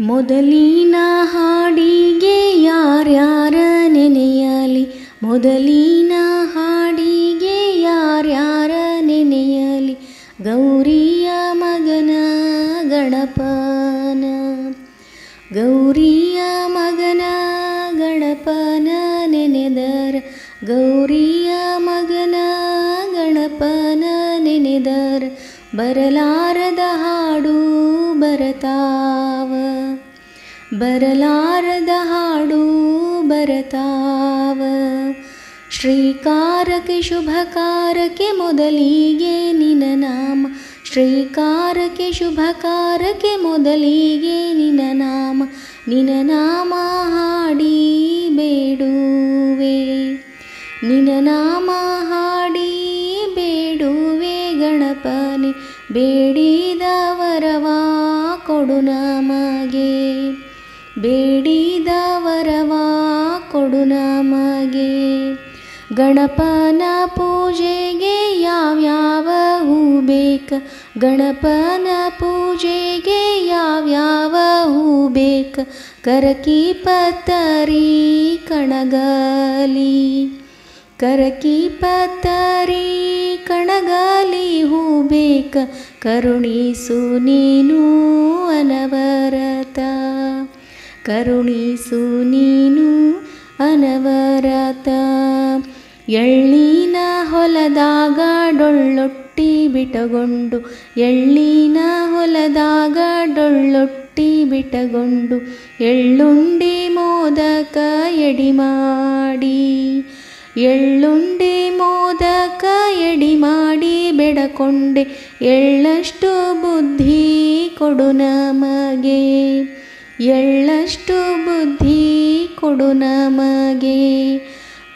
ಮೊದಲಿನ ಹಾಡಿಗೆ ಯಾರ್ಯಾರ ನೆನೆಯಲಿ? ಮೊದಲಿನ ಹಾಡಿಗೆ ಯಾರ್ಯಾರ ನೆನೆಯಲಿ? ಗೌರಿಯ ಮಗನ ಗಣಪನ, ಗೌರಿಯ ಮಗನ ಗಣಪನ ನೆನೆದರ, ಗೌರಿಯ ಮಗನ ಗಣಪನ ನೆನೆದರ, ಬರಲಾರದ ಹಾಡು ಬರತಾವ, ಬರಲಾರದ ಹಾಡು ಬರತಾವ. ಶ್ರೀಕಾರಕ್ಕೆ ಶುಭಕಾರಕ್ಕೆ ಮೊದಲಿಗೆ ನಿನ್ನ ನಾಮ. ಶ್ರೀಕಾರಕ್ಕೆ ಶುಭಕಾರಕ್ಕೆ ಮೊದಲಿಗೆ ನಿನ್ನ ನಾಮ. ನಿನ್ನ ನಾಮ ಹಾಡಿ ಬೇಡುವೆ. ನಿನ್ನ ನಾಮ ಕೊಡು ನಮಗೆ. ಬೇಡಿದ ವರವಾ ಕೊಡು ನಮಗೆ. ಗಣಪನ ಪೂಜೆಗೆ ಯಾವ್ಯಾವ ಹೂ ಬೇಕ? ಗಣಪನ ಪೂಜೆಗೆ ಯಾವ್ಯಾವ ಹೂ ಬೇಕ? ಕರಕಿ ಪತ್ತರಿ ಕಣಗಲಿ. ಕರಕಿ ಪತ್ತರಿ ಕಣಗಲಿ. ಹೂ ಬೇಕ ಕರುಣಿಸು ನೀನು ಅನವರತ. ಕರುಣಿಸು ನೀನು ಅನವರತ. ಎಳ್ಳಿನ ಹೊಲದಾಗ ಡೊಳ್ಳೊಟ್ಟಿ ಬಿಟಗೊಂಡು, ಎಳ್ಳಿನ ಹೊಲದಾಗ ಡೊಳ್ಳೊಟ್ಟಿ ಬಿಟಗೊಂಡು, ಎಳ್ಳುಂಡಿ ಮೋದಕ ಎಡಿ ಮಾಡಿ ಎಳ್ಳುಂಡಿ ಮೋದಕ ಎಡಿ ಮಾಡಿ ಬೆಡಕೊಂಡೆ, ಎಳ್ಳಷ್ಟು ಬುದ್ಧಿ ಕೊಡು ನಮಗೆ. ಎಳ್ಳಷ್ಟು ಬುದ್ಧಿ ಕೊಡು ನಮಗೆ.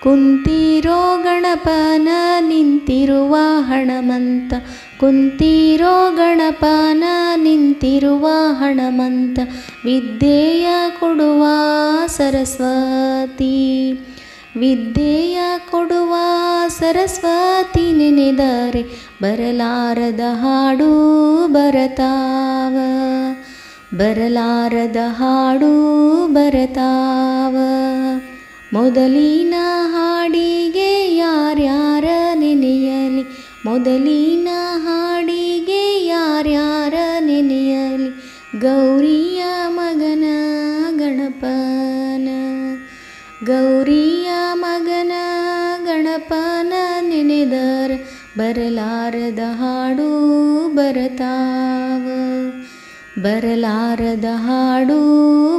ಕುಂತಿರೋ ಗಣಪನ ನಿಂತಿರುವ ಹಣಮಂತ, ಕುಂತಿರೋ ಗಣಪನ ನಿಂತಿರುವ ಹಣಮಂತ, ವಿದ್ಯೆಯ ಕೊಡುವ ಸರಸ್ವತಿ. ವಿದ್ಯೆಯ ಕೊಡುವ ಸರಸ್ವತಿ ನೆನೆದರೆ ಬರಲಾರದ ಹಾಡು ಬರತಾವ. ಬರಲಾರದ ಹಾಡು ಬರತಾವ. ಮೊದಲಿನ ಹಾಡಿಗೆ ಯಾರ್ಯಾರ ನೆನೆಯಲಿ? ಮೊದಲಿನ ಹಾಡಿಗೆ ಯಾರ್ಯಾರ ನೆನೆಯಲಿ? ಗೌರಿಯ ಮಗನ ಗಣಪನ. ಗೌರಿಯ बर लाड बरताव. बर लाड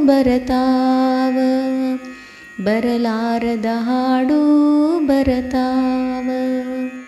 बरताव. बर लाड बरताव.